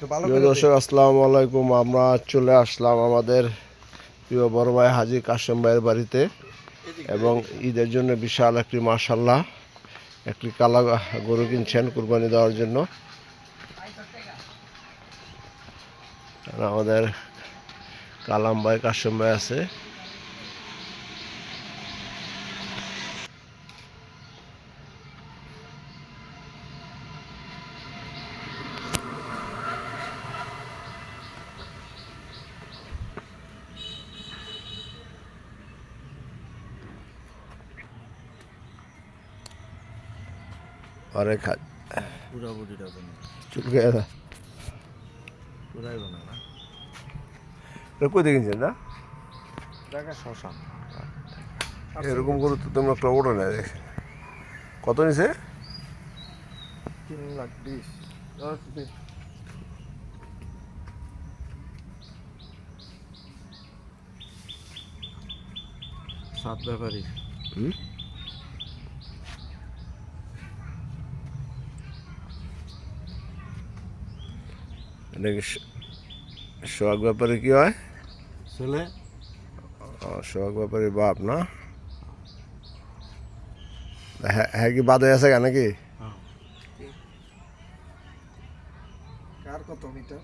দর্শক আসসালামু আলাইকুম। আমরা চলে আসলাম আমাদের প্রিয় বড় ভাই হাজি কাশেম ভাইয়ের বাড়িতে এবং ঈদের জন্য বিশাল একটি মাশাল্লাহ একটি কালা গরু কিনছেন কুরবানি দেওয়ার জন্য। আমাদের কালাম ভাই কাশেম ভাই আছে। অনেক পুরা বুড়িটা বানা চুল গেছে পুরাই বানা না। কোথায় কিনছেন না? টাকা শ্মশান। এরকম করে তো তোমরা একটা ওটা নেয় দেখে কত নিছে? তিন লাখ বিশ। দশ বিশ। সাত ব্যাপারী। হুম? এটা কি সোহাগ ব্যাপারে কি হয়? ছেলে? সোহাগ ব্যাপারে বাপ না? হ্যাঁ হ্যাঁ কি হয়ে আছে নাকি? কার কত মিটার?